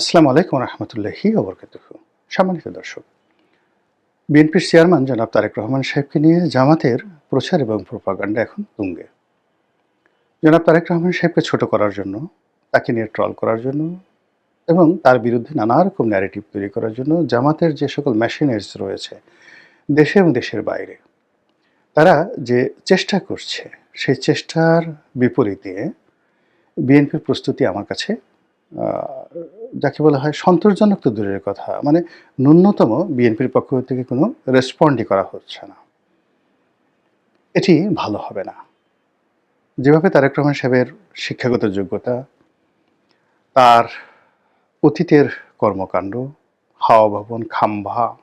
আসসালামু আলাইকুম রহমতুল্লাহি অবরকাতুহ সম্মানিত দর্শক, বিএনপির চেয়ারম্যান জনাব তারেক রহমান সাহেবকে নিয়ে জামাতের প্রচার এবং প্রপাগান্ডা এখন তুঙ্গে। জনাব তারেক রহমান সাহেবকে ছোট করার জন্য, তাকে নিয়ে ট্রল করার জন্য এবং তার বিরুদ্ধে নানা রকম ন্যারেটিভ তৈরি করার জন্য জামাতের যে সকল মেশিনারিজ রয়েছে, দেশে এবং দেশের বাইরে, তারা যে চেষ্টা করছে, সেই চেষ্টার বিপরীতে বিএনপির প্রস্তুতি আমার কাছে যাকে বলা হয় সন্তোষজনক তো দূরের কথা। মানে ন্যূনতম বিএনপির পক্ষ থেকে কোনো রেসপন্ডই করা হচ্ছে না। এটি ভালো হবে না। যেভাবে তারেক রহমান সাহেবের শিক্ষাগত যোগ্যতা, তার অতীতের কর্মকাণ্ড, হাওয়া ভবন, খাম্বা,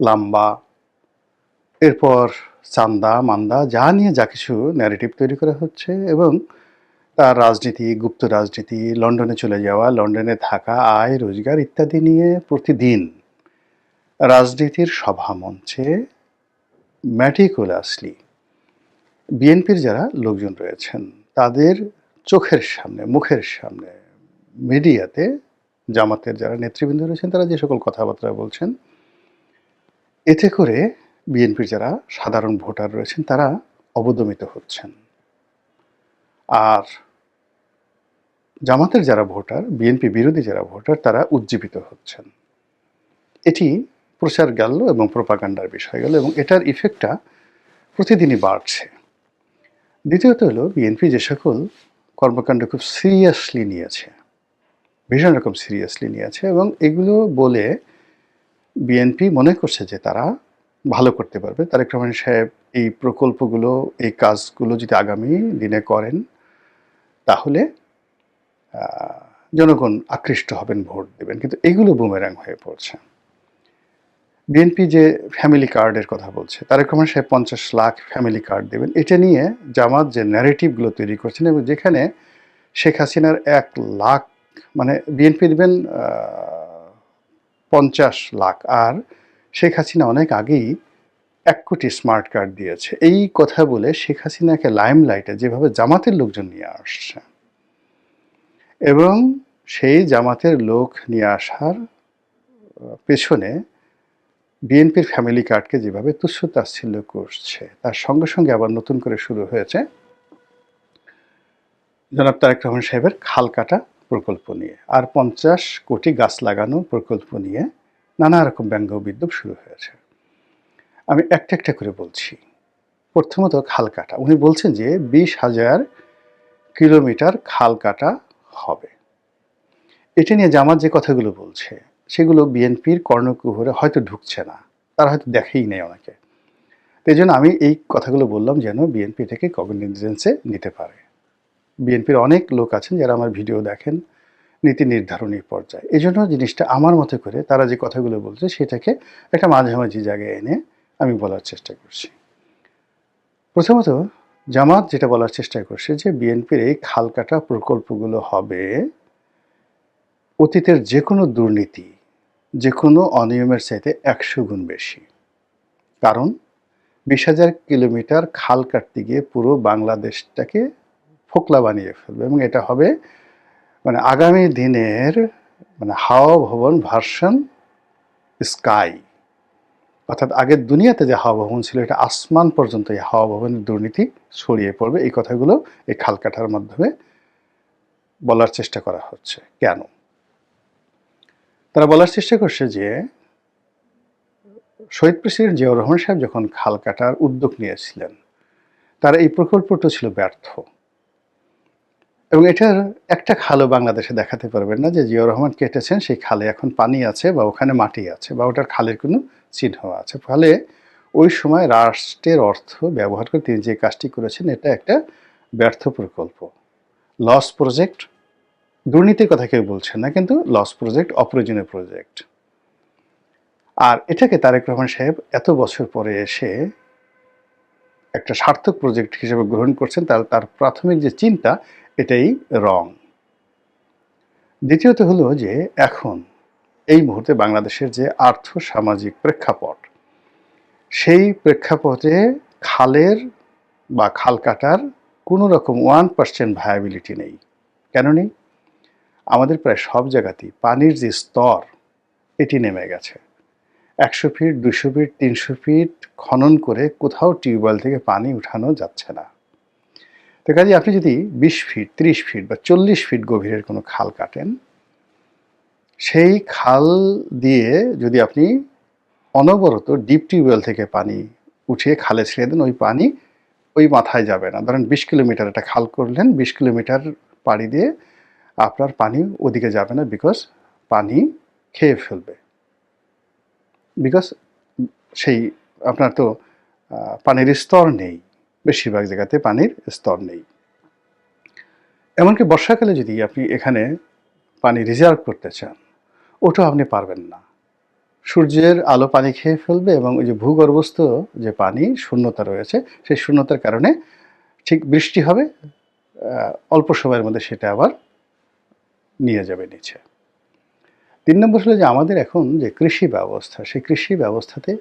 লাম্বা, এরপর চান্দা, মান্দা, যা নিয়ে যা কিছু ন্যারেটিভ তৈরি করা হচ্ছে এবং তার রাজনীতি, গুপ্ত রাজনীতি, লন্ডনে চলে যাওয়া, লন্ডনে থাকা, আয়, রোজগার ইত্যাদি নিয়ে প্রতিদিন রাজনীতির সভা মঞ্চে ম্যাটিকুলাসলি বিএনপির যারা লোকজন রয়েছেন, তাদের চোখের সামনে, মুখের সামনে মিডিয়াতে জামাতের যারা নেতৃবৃন্দ রয়েছেন, তারা যে সকল কথাবার্তা বলছেন, এতে করে বিএনপির যারা সাধারণ ভোটার রয়েছেন, তারা অবদমিত হচ্ছেন। আর জামাতের যারা ভোটার বিএনপি বিরোধী যারা ভোটার, তারা উজ্জীবিত হচ্ছেন। এটি প্রচার গেল এবং প্রপাগান্ডার বিষয় গেল এবং এটার ইফেক্টটা প্রতিদিনই বাড়ছে। দ্বিতীয়ত হলো বিএনপি যে সকল কর্মকাণ্ড খুব সিরিয়াসলি নিয়েছে, ভীষণ রকম সিরিয়াসলি নিয়েছে এবং এগুলো বলে বিএনপি মনে করছে যে তারা ভালো করতে পারবে। তারেক রহমান সাহেব এই প্রকল্পগুলো, এই কাজগুলো যদি আগামী দিনে করেন, তাহলে জনগণ আকৃষ্ট হবেন, ভোট দেবেন। কিন্তু এগুলো বুমেরাং হয়ে পড়ছে। বিএনপি যে ফ্যামিলি কার্ডের কথা বলছে, তারেক রহমান সাহেব পঞ্চাশ লাখ ফ্যামিলি কার্ড দেবেন। এটা নিয়ে জামাত যে ন্যারেটিভগুলো তৈরি করছেন এবং যেখানে শেখ হাসিনার এক লাখ মানে বিএনপি দেবেন পঞ্চাশ লাখ। আর শেখ হাসিনা অনেক আগেই এক কোটি স্মার্ট কার্ড দিয়েছে। এই কথা বলে শেখ হাসিনাকে লাইমলাইটে যেভাবে জামাতের লোকজন নিয়ে আসছে এবং সেই জামাতের লোক নিয়ে আসার পেছনে বিএনপির ফ্যামিলি কার্ডকে যেভাবে তুচ্ছ তাচ্ছিল্য করছে, তার সঙ্গে সঙ্গে আবার নতুন করে শুরু হয়েছে জনাব তারেক রহমান সাহেবের খাল কাটা প্রকল্প নিয়ে। আর পঞ্চাশ কোটি গাছ লাগানো প্রকল্প নিয়ে নানা রকম ব্যঙ্গ বিদ্রুপ শুরু হয়েছে। আমি একটা একটা করে বলছি। প্রথমত খাল কাটা। উনি বলছেন যে বিশ হাজার কিলোমিটার খাল কাটা হবে। এটা নিয়ে জামাত যে কথাগুলো বলছে, সেগুলো বিএনপির কর্ণকুহরে হয়তো ঢুকছে না, তারা হয়তো দেখেই নেই অনেকে। এই জন্য আমি এই কথাগুলো বললাম যেন বিএনপি থেকে কগনিজেন্সে নিতে পারে। বিএনপির অনেক লোক আছেন যারা আমার ভিডিও দেখেন, নীতি নির্ধারণী পর্যায়ে। এই জন্য জিনিসটা আমার মতো করে তারা যে কথাগুলো বলছে, সেটাকে একটা মাঝামাঝি জায়গায় এনে আমি বলার চেষ্টা করছি। প্রথমত জামাত যেটা বলার চেষ্টা করছে যে বিএনপির এই খাল কাটা প্রকল্পগুলো হবে অতীতের যে কোনো দুর্নীতি যে কোনো অনিয়মের চাইতে একশো গুণ বেশি। কারণ বিশ হাজার কিলোমিটার খাল কাটতে গিয়ে পুরো বাংলাদেশটাকে ফোকলা বানিয়ে ফেলবে এবং এটা হবে মানে আগামী দিনের মানে হাওয়া ভবন ভার্সন স্কাই। অর্থাৎ আগের দুনিয়াতে যে হাওয়া ভবন ছিল, এটা আসমান পর্যন্ত এই হাওয়া ভবনের দুর্নীতি ছড়িয়ে পড়বে। এই কথাগুলো এই খাল কাটার মাধ্যমে বলার চেষ্টা করা হচ্ছে। কেন? তারা বলার চেষ্টা করছে যে, শহীদ প্রেসিডেন্ট জিয়াউর রহমান সাহেব যখন খাল কাটার উদ্যোগ নিয়েছিলেন, তার এই প্রকল্পটা ছিল ব্যর্থ। এবং এটার একটা খালও বাংলাদেশে দেখাতে পারবেন না যে জিয়াউর রহমান কেটেছেন, সেই খালে এখন পানি আছে বা ওখানে মাটি আছে বা ওটার খালের কোনো চিহ্ন আছে। ফলে ওই সময় রাষ্ট্রের অর্থ ব্যবহার করে তিনি যে কাজটি করেছেন, এটা একটা ব্যর্থ প্রকল্প। লস প্রজেক্ট দুর্নীতির কথা কেউ বলছেন না, কিন্তু লস প্রজেক্ট অপ্রয়োজনীয় প্রজেক্ট আর এটাকে তারেক রহমান সাহেব এত বছর পরে এসে একটা সার্থক প্রজেক্ট হিসেবে গ্রহণ করছেন, তার তার প্রাথমিক যে চিন্তা এটাই রং। দ্বিতীয়ত হলো যে এখন, এই মুহূর্তে বাংলাদেশের যে আর্থ সামাজিক প্রেক্ষাপট, সেই প্রেক্ষাপটে খালের বা খাল কাটার কোনো রকম ওয়ান পার্সেন্ট ভায়াবিলিটি নেই। কেন নেই? আমাদের প্রায় সব জায়গাতেই পানির যে স্তর, এটি নেমে গেছে। একশো ফিট দুশো ফিট, তিনশো ফিট খনন করে কোথাও টিউবওয়েল থেকে পানি উঠানো যাচ্ছে না। তো কাজে আপনি যদি বিশ ফিট ত্রিশ ফিট বা চল্লিশ ফিট গভীরের কোনো খাল কাটেন, সেই খাল দিয়ে যদি আপনি অনবরত ডিপ টিউবওয়েল থেকে পানি উঠিয়ে খালে ছেড়ে দেন, ওই পানি ওই মাথায় যাবে না। ধরেন বিশ কিলোমিটার একটা খাল করলেন, বিশ কিলোমিটার পাড়ি দিয়ে আপনার পানি ওদিকে যাবে না বিকজ পানি খেয়ে ফেলবে। বিকজ সেই আপনার তো পানির স্তর নেই। বেশিরভাগ জায়গাতে পানির স্তর নেই। এমনকি বর্ষাকালে যদি আপনি এখানে পানি রিজার্ভ করতে চান ওটাও আপনি পারবেন না। সূর্যের আলো পানি খেয়ে ফেলবে এবং ওই যে ভূগর্ভস্থ যে পানি, শূন্যতা রয়েছে, সেই শূন্যতার কারণে ঠিক বৃষ্টি হবে অল্প সময়ের মধ্যে সেটা আবার নিয়ে যাবে নিচে। তিন নম্বর হলো যে আমাদের এখন যে কৃষি ব্যবস্থা, সেই কৃষি ব্যবস্থাতে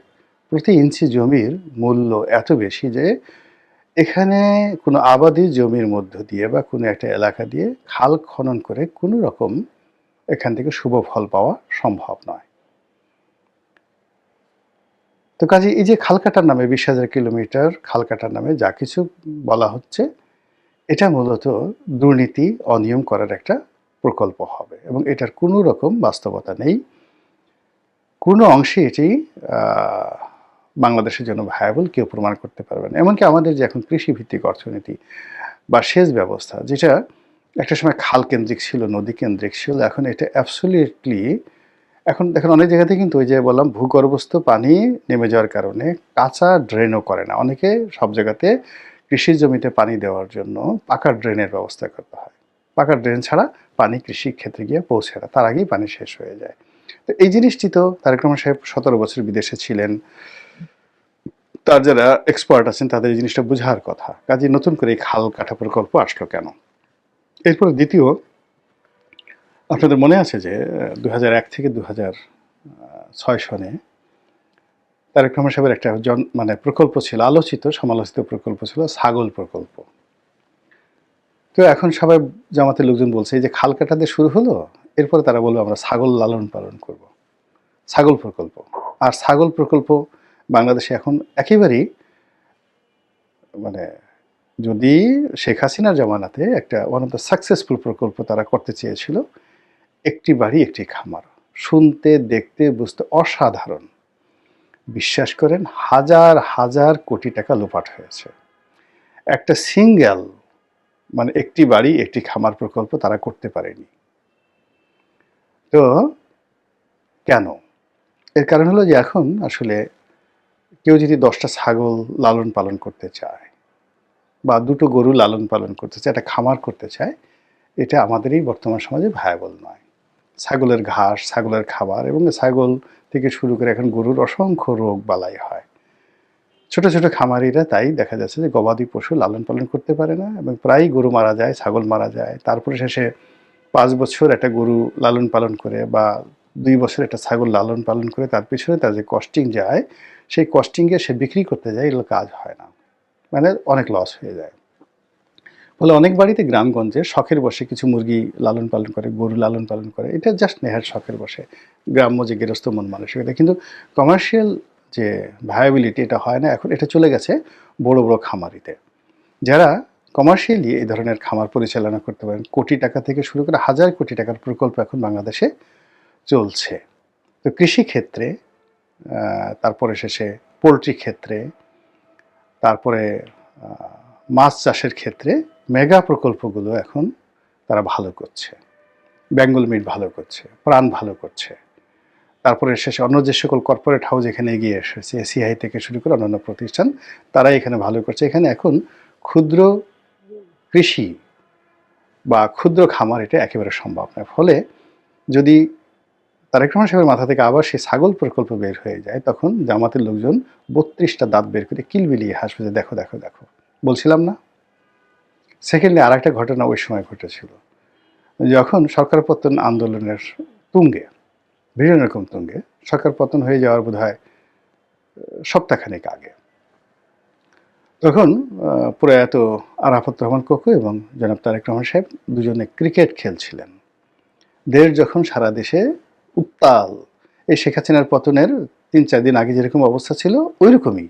প্রতি ইঞ্চি জমির মূল্য এত বেশি যে এখানে কোনো আবাদি জমির মধ্য দিয়ে বা কোনো একটা এলাকা দিয়ে খাল খনন করে কোনো রকম এখান থেকে শুভ ফল পাওয়া সম্ভব নয়। তো কাজে এই যে খালকাটার নামে বিশ হাজার কিলোমিটার খালকাটার নামে যা কিছু বলা হচ্ছে, এটা মূলত দুর্নীতি, অনিয়ম করার একটা প্রকল্প হবে এবং এটার কোনো রকম বাস্তবতা নেই। কোনো অংশে এটি বাংলাদেশের জন্য ভায়াবল কেউ প্রমাণ করতে পারবে না। এমনকি আমাদের যে এখন কৃষিভিত্তিক অর্থনীতি বা সেচ ব্যবস্থা, যেটা একটা সময় খাল কেন্দ্রিক ছিল নদী কেন্দ্রিক ছিল, এখন এটা অ্যাবসলিউটলি এখন দেখেন অনেক জায়গাতে কিন্তু ওই যে বললাম, ভূগর্ভস্থ পানি নেমে যাওয়ার কারণে কাঁচা ড্রেনও করে না। অনেকে সব জায়গাতে কৃষি জমিতে পানি দেওয়ার জন্য পাকা ড্রেনের ব্যবস্থা করতে হয়। পাকা ড্রেন ছাড়া পানি কৃষি ক্ষেত্রে গিয়ে পৌঁছে না, তার আগেই পানি শেষ হয়ে যায়। তো এই জিনিসটি তো তারেক রহমান সাহেব সতেরো বছর বিদেশে ছিলেন। তার যারা এক্সপার্ট আছেন, তাদের এই জিনিসটা বোঝার কথা। কাজে নতুন করে এই খাল কাটা প্রকল্প আসলো কেন? এরপর দ্বিতীয়, আপনাদের মনে আছে যে দু থেকে দু ছয় সনে তারেক রহমান সাহেবের একটা জন মানে প্রকল্প ছিল, আলোচিত, সমালোচিত প্রকল্প ছিল, ছাগল প্রকল্প। তো এখন সবাই জামাতের লোকজন বলছে যে খাল কাটাতে শুরু হলো, এরপরে তারা বলবে আমরা ছাগল লালন পালন করব। ছাগল প্রকল্প। আর ছাগল প্রকল্প বাংলাদেশে এখন একেবারেই মানে যদি শেখ হাসিনার জামানাতে একটা ওয়ান অফ দ্য সাকসেসফুল প্রকল্প তারা করতে চেয়েছিল, একটি বাড়ি, একটি খামার। শুনতে, দেখতে, বুঝতে অসাধারণ। বিশ্বাস করেন, হাজার হাজার কোটি টাকা লোপাট হয়েছে। একটা সিঙ্গেল মানে একটি বাড়ি, একটি খামার প্রকল্প তারা করতে পারেনি। তো কেন? এর কারণ হলো যে এখন আসলে কেউ যদি দশটা ছাগল লালন পালন করতে চায় বা দুটো গরু লালন পালন করতে চায়, একটা খামার করতে চায়, এটা আমাদের এই বর্তমান সমাজে ভায়াবল নয়। ছাগলের ঘাস, ছাগলের খাবার এবং ছাগল থেকে শুরু করে এখন গরুর অসংখ্য রোগ বালাই হয়। ছোট ছোট খামারিরা তাই দেখা যাচ্ছে যে গবাদি পশু লালন পালন করতে পারে না এবং প্রায়ই গরু মারা যায়, ছাগল মারা যায়। তারপরে শেষে পাঁচ বছর একটা গরু লালন পালন করে বা দুই বছর একটা ছাগল লালন পালন করে, তার পিছনে তার যে কস্টিং যায় সেই কস্টিংয়ে সে বিক্রি করতে যায় এগুলো কাজ হয় না। মানে অনেক লস হয়ে যায়। ফলে অনেক বাড়িতে গ্রামগঞ্জে শখের বসে কিছু মুরগি লালন পালন করে গরু লালন পালন করে এটা জাস্ট নেহার শখের বসে। গ্রাম্য যে গৃহস্থ মন মানসিকতা কিন্তু কমার্শিয়াল যে ভায়াবিলিটি এটা হয় না এখন এটা চলে গেছে বড় বড় খামারিতে। যারা কমার্শিয়ালি এই ধরনের খামার পরিচালনা করতে পারেন কোটি টাকা থেকে শুরু করে হাজার কোটি টাকার প্রকল্প এখন বাংলাদেশে চলছে। তো কৃষি ক্ষেত্রে আহ, তারপরে শেষে পোলট্রি ক্ষেত্রে, তারপরে মাছ চাষের ক্ষেত্রে মেগা প্রকল্পগুলো এখন তারা ভালো করছে। বেঙ্গল মিট ভালো করছে, প্রাণ ভালো করছে। তারপরে শেষে অন্য যে সকল কর্পোরেট হাউস এখানে এগিয়ে এসেছে এসিআই থেকে শুরু করে অন্যান্য প্রতিষ্ঠান তারা এখানে ভালো করছে। এখানে এখন ক্ষুদ্র কৃষি বা ক্ষুদ্র খামার এটা একেবারে সম্ভব নয়। ফলে যদি তারেক রহমান সাহেবের মাথা থেকে আবার সেই ছাগল প্রকল্প বের হয়ে যায়। তখন জামাতের লোকজন বত্রিশটা দাঁত বের করে কিলবিলিয়ে হাসবে যে দেখো দেখো দেখো। বলছিলাম না? সেকেন্ডলি আর একটা ঘটনা ওই সময় ঘটেছিল। যখন সরকার পতন আন্দোলনের তুঙ্গে, বিভিন্ন রকম তুঙ্গে, সরকার পতন হয়ে যাওয়ার বোধ হয় সপ্তাহখানেক আগে, তখন প্রয়াত আরাফত রহমান কোকু এবং জনাব তারেক রহমান সাহেব দুজনে ক্রিকেট খেলছিলেন। দেশ যখন সারা দেশে উত্তাল। এই শেখ হাসিনার পতনের তিন, চার দিন আগে যেরকম অবস্থা ছিল ওই রকমই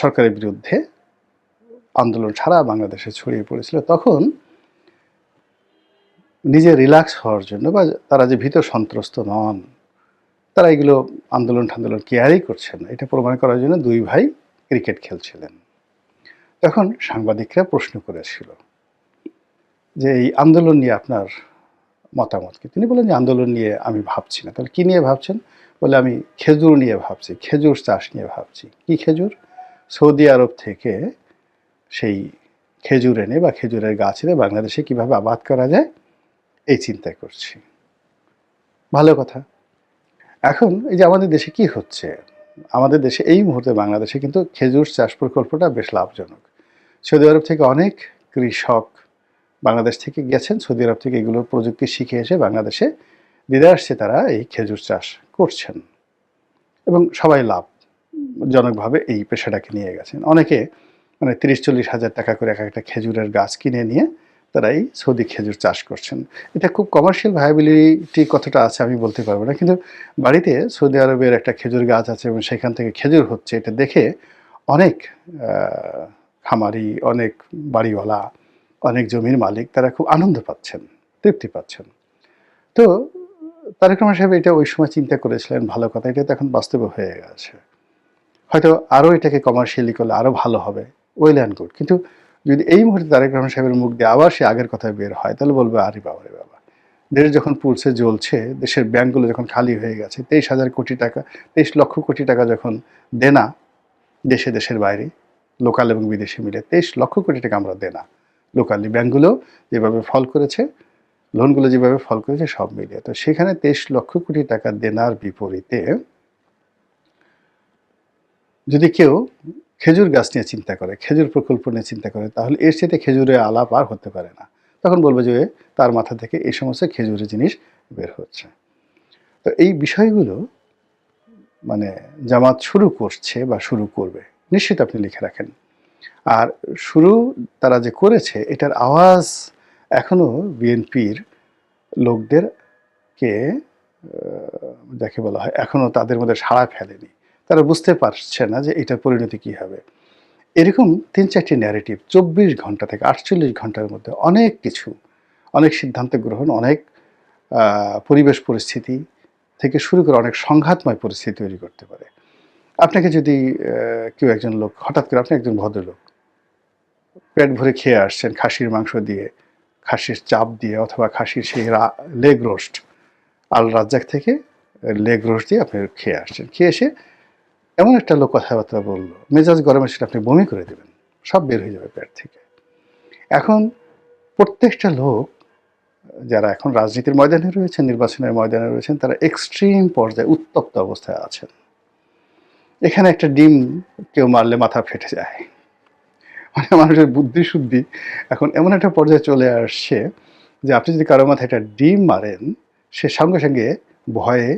সরকারের বিরুদ্ধে আন্দোলন সারা বাংলাদেশে ছড়িয়ে পড়েছিল। তখন নিজে রিল্যাক্স হওয়ার জন্য বা তারা যে ভীত সন্ত্রস্ত নন, তারা এগুলো আন্দোলন ঠান্দোলন কেয়ারই করছেন এটা প্রমাণ করার জন্য দুই ভাই ক্রিকেট খেলছিলেন। তখন সাংবাদিকরা প্রশ্ন করেছিল যে এই আন্দোলন নিয়ে আপনার মতামত কি তিনি বলেন যে, আন্দোলন নিয়ে আমি ভাবছি না। তাহলে কী নিয়ে ভাবছেন? বলে, আমি খেজুর নিয়ে ভাবছি, খেজুর চাষ নিয়ে ভাবছি। কি খেজুর? সৌদি আরব থেকে সেই খেজুর এনে বা খেজুরের গাছ এনে বাংলাদেশে কীভাবে আবাদ করা যায়? এই চিন্তা করছি। ভালো কথা। এখন এই যে আমাদের দেশে কি হচ্ছে? আমাদের দেশে এই মুহূর্তে বাংলাদেশে কিন্তু খেজুর চাষ প্রকল্পটা বেশ লাভজনক। সৌদি আরব থেকে অনেক কৃষক বাংলাদেশ থেকে গেছেন, সৌদি আরব থেকে এগুলোর প্রযুক্তি শিখে এসে বাংলাদেশে দিদে আসছে, তারা এই খেজুর চাষ করছেন। এবং সবাই লাভজনকভাবে এই পেশাটাকে নিয়ে গেছেন। অনেকে মানে তিরিশ, চল্লিশ হাজার টাকা করে এক একটা খেজুরের গাছ কিনে নিয়ে তারা এই সৌদি খেজুর চাষ করছেন। এটা খুব কমার্শিয়াল ভায়াবিলিটি কতটা আছে, আমি বলতে পারব না। কিন্তু বাড়িতে সৌদি আরবের একটা খেজুর গাছ আছে এবং সেখান থেকে খেজুর হচ্ছে, এটা দেখে অনেক খামারি, অনেক বাড়িওয়ালা অনেক জমির মালিক, তারা খুব আনন্দ পাচ্ছেন, তৃপ্তি পাচ্ছেন। তো তারেক রহমান সাহেব এটা ওই সময় চিন্তা করেছিলেন, ভালো কথা, এটা তো এখন বাস্তবে হয়ে গেছে। হয়তো আরও এটাকে কমার্শিয়ালি করলে আরও ভালো হবে ওয়েল অ্যান্ড গুড কিন্তু যদি এই মুহূর্তে তারেক রহমান সাহেবের মুখ দিয়ে আবার সে আগের কথা বের হয়, তাহলে বলবে, আরে বাবা রে বাবা। দেশ যখন পুড়ছে, জ্বলছে, দেশের ব্যাংকগুলো যখন খালি হয়ে গেছে, তেইশ হাজার কোটি টাকা, তেইশ লক্ষ কোটি টাকা যখন দেনা দেশে, দেশের বাইরে, লোকাল এবং বিদেশি মিলে, তেইশ লক্ষ কোটি টাকা আমরা দেনা। লোকালি ব্যাংকগুলো যেভাবে ফল করেছে, লোনগুলো যেভাবে ফল করেছে, সব মিলিয়ে। তো সেখানে তেইশ লক্ষ কোটি টাকা দেনার বিপরীতে যদি কেউ খেজুর গাছ নিয়ে চিন্তা করে, খেজুর প্রকল্প নিয়ে চিন্তা করে, তাহলে এর সাথে খেজুরের আলাপ আর হতে পারে না। তখন বলবে যে, তার মাথা থেকে এই সমস্ত খেজুরের জিনিস বের হচ্ছে। তো এই বিষয়গুলো মানে জামাত শুরু করছে বা শুরু করবে, নিশ্চিত আপনি লিখে রাখেন। আর শুরু তারা যে করেছে, এটার আওয়াজ এখনও বিএনপির লোকদেরকে যাকে বলা হয়, এখনও তাদের মধ্যে সাড়া ফেলেনি। তারা বুঝতে পারছে না যে এটার পরিণতি কী হবে। এরকম তিন চারটি ন্যারেটিভ চব্বিশ ঘণ্টা থেকে আটচল্লিশ ঘণ্টার মধ্যে অনেক কিছু, অনেক সিদ্ধান্ত গ্রহণ, অনেক পরিবেশ পরিস্থিতি থেকে শুরু করে অনেক সংঘাতময় পরিস্থিতি তৈরি করতে পারে। আপনাকে যদি কেউ একজন লোক, হঠাৎ করে আপনি একজন ভদ্রলোক, পেট ভরে খেয়ে আসছেন খাসির মাংস দিয়ে, খাসির চাপ দিয়ে অথবা খাসির সেই লেগ রোস্ট আল রাজ্জাক থেকে লেগ রোস্ট দিয়ে আপনি খেয়ে আসছেন। খেয়ে এসে এমন একটা লোক কথাবার্তা বলল, মেজাজ গরমে সেটা আপনি বমি করে দেবেন, সব বের হয়ে যাবে পেট থেকে। এখন প্রত্যেকটা লোক, যারা এখন রাজনীতির ময়দানে রয়েছেন, নির্বাচনের ময়দানে রয়েছেন, তারা এক্সট্রিম পর্যায়ে উত্তপ্ত অবস্থায় আছেন। এখানে একটা ডিম কেউ মারলে মাথা ফেটে যায়। মানে মানুষের বুদ্ধি শুদ্ধি এখন এমন একটা পর্যায়ে চলে আসছে যে আপনি যদি কারও মাথায় একটা ডিম মারেন, সে সঙ্গে সঙ্গে ভয়ে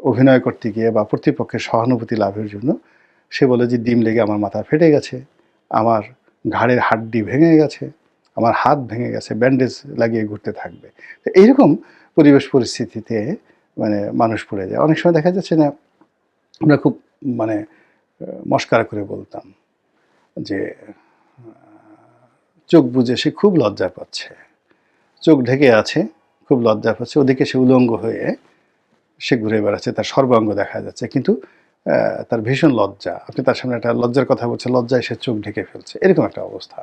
অভিনয় করতে গিয়ে বা প্রতিপক্ষের সহানুভূতি লাভের জন্য সে বলে যে, ডিম লেগে আমার মাথা ফেটে গেছে, আমার ঘাড়ের হাড্ডি ভেঙে গেছে, আমার হাত ভেঙে গেছে, ব্যান্ডেজ লাগিয়ে ঘুরতে থাকবে। তো এইরকম পরিবেশ পরিস্থিতিতে মানে মানুষ পড়ে যায়। অনেক সময় দেখা যাচ্ছে না আমরা খুব মানে মস্কারা করে বলতাম যে চোখ বুঝে সে খুব লজ্জা পাচ্ছে। চোখ ঢেকে আছে, খুব লজ্জা পাচ্ছে। ওদিকে সে উলঙ্গ হয়ে সে ঘুরে বেড়াচ্ছে, তার সর্বাঙ্গ দেখা যাচ্ছে। কিন্তু তার ভীষণ লজ্জা। আপনি তার সামনে একটা লজ্জার কথা বলছেন, লজ্জায় সে চোখ ঢেকে ফেলছে। এরকম একটা অবস্থা।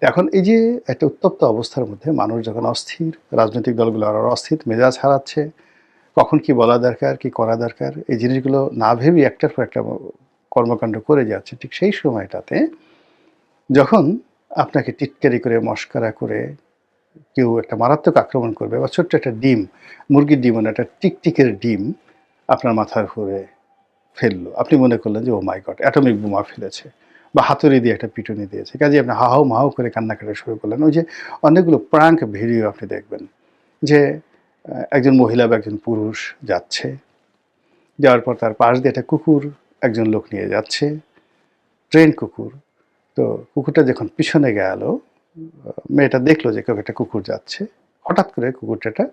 এখন এই যে একটা উত্তপ্ত অবস্থার মধ্যে মানুষ যখন অস্থির, রাজনৈতিক দলগুলো আরও অস্থির, মেজাজ হারাচ্ছে কখন কি বলা দরকার, কি করা দরকার, এই জিনিসগুলো না ভেবে একটার পর একটা কর্মকাণ্ড করে যাচ্ছে ঠিক সেই সময়টাতে যখন আপনাকে টিটকারি করে, মস্কারা করে, কেউ একটা মারাত্মক আক্রমণ করবে বা ছোট্ট একটা ডিম, মুরগির ডিম মানে একটা টিকটিকের ডিম আপনার মাথার উপরে ফেলল। আপনি মনে করলেন যে ও মাই গড অ্যাটমিক বোমা ফেলেছে বা হাতুড়ি দিয়ে একটা পিটুনি দিয়েছে। কাজে আপনি হাহাও মাহাও করে কান্নাকাটি শুরু করলেন। ওই যে অনেকগুলো প্রাঙ্ক ভিডিও আপনি দেখবেন যে একজন মহিলা বা একজন পুরুষ যাচ্ছে। যাওয়ার পর তার পাশ দিয়ে একটা কুকুর একজন লোক নিয়ে যাচ্ছে। ট্রেন কুকুর। তো কুকুরটা যখন পিছনে গেল, মেয়েটা দেখল যে কেউ একটা কুকুর যাচ্ছে। হঠাৎ করে কুকুরটা একটা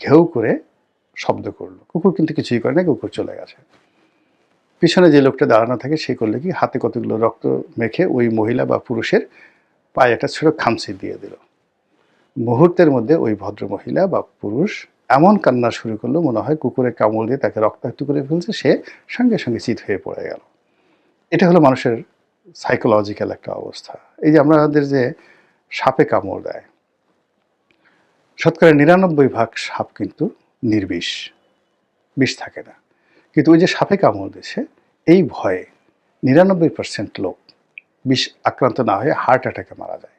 ঘেউ করে শব্দ করল। কুকুর কিন্তু কিছুই করে না, কুকুর চলে গেছে। পিছনে যে লোকটা দাঁড়ানো থাকে, সে করলে কি, হাতে কতগুলো রক্ত মেখে ওই মহিলা বা পুরুষের পায়ে একটা ছোট খামচি দিয়ে দিল। মুহূর্তের মধ্যে ওই ভদ্র মহিলা বা পুরুষ এমন কান্না শুরু করল, মনে হয় কুকুরে কামড় দিয়ে তাকে রক্তাক্ত করে ফেলছে, সে সঙ্গে সঙ্গে চিত হয়ে পড়ে গেল। এটা হলো মানুষের সাইকোলজিক্যাল একটা অবস্থা। এই যে আমাদের যে সাপে কামড় দেয়, শতকরা নিরানব্বই ভাগ সাপ কিন্তু নির্বিষ, বিষ থাকে না। কিন্তু ওই যে সাপে কামড় দিয়েছে, এই ভয়ে নিরানব্বই পার্সেন্ট লোক বিষ আক্রান্ত না হয়ে হার্ট অ্যাটাকে মারা যায়।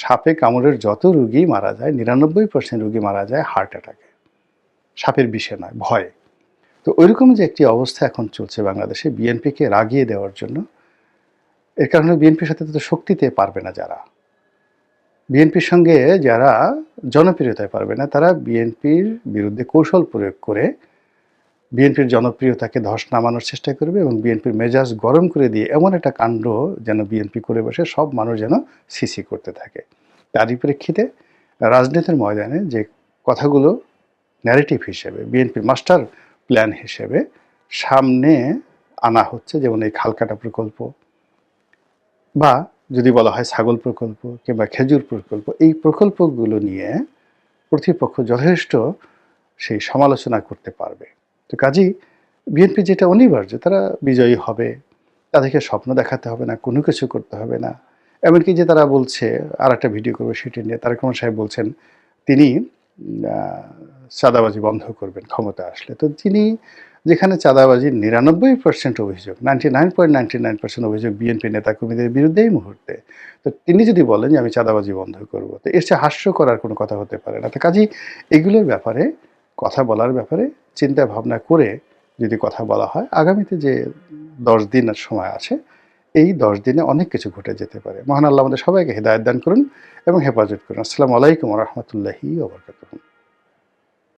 সাপে কামড়ের যত রুগী মারা যায়, নিরানব্বই পার্সেন্ট রুগী মারা যায় হার্ট অ্যাটাকে সাপের বিষে নয়, ভয়ে। তো ওইরকম যে একটি অবস্থা এখন চলছে বাংলাদেশে বিএনপিকে রাগিয়ে দেওয়ার জন্য, এর কারণে বিএনপির সাথে তো শক্তিতে পারবে না যারা। বিএনপির সঙ্গে যারা জনপ্রিয়তায় পারবে না, তারা বিএনপির বিরুদ্ধে কৌশল প্রয়োগ করে বিএনপির জনপ্রিয়তাকে ধস নামানোর চেষ্টা করবে এবং বিএনপির মেজাজ গরম করে দিয়ে এমন একটা কাণ্ড যেন বিএনপি করে বসে, সব মানুষ যেন সিসি করতে থাকে। তারই প্রেক্ষিতে রাজনীতির ময়দানে যে কথাগুলো ন্যারেটিভ হিসেবে, বিএনপির মাস্টার প্ল্যান হিসেবে সামনে আনা হচ্ছে, যেমন এই খালকাটা প্রকল্প বা যদি বলা হয় ছাগল প্রকল্প কিংবা খেজুর প্রকল্প, এই প্রকল্পগুলো নিয়ে প্রতিপক্ষ যথেষ্ট সেই সমালোচনা করতে পারবে। তো কাজেই বিএনপি যেটা অনিবার্য, তারা বিজয়ী হবে। তাদেরকে স্বপ্ন দেখাতে হবে না, কোনো কিছু করতে হবে না। এমনকি যে তারা বলছে আর একটা ভিডিও করবে সেটি নিয়ে, তারেক রহমান সাহেব বলছেন, তিনি চাঁদাবাজি বন্ধ করবেন ক্ষমতা আসলে। তো তিনি যেখানে চাঁদাবাজির নিরানব্বই পার্সেন্ট অভিযোগ ninety nine point ninety nine percent অভিযোগ বিএনপি নেতাকর্মীদের বিরুদ্ধে এই মুহূর্তে। তো তিনি যদি বলেন যে আমি চাঁদাবাজি বন্ধ করব, তো এর চেয়ে হাস্য করার কোনো কথা হতে পারে না। তো কাজেই এগুলোর ব্যাপারে কথা বলার ব্যাপারে চিন্তা ভাবনা করে যদি কথা বলা হয়, আগামীতে যে দশ দিনের সময় আছে, এই দশ দিনে অনেক কিছু ঘটে যেতে পারে। মহান আল্লাহ আমাদের সবাইকে হৃদায়ত দান করুন এবং হেফাজত করুন। আসসালামু আলাইকুম রহমতুল্লাহি ওবরকাতুহ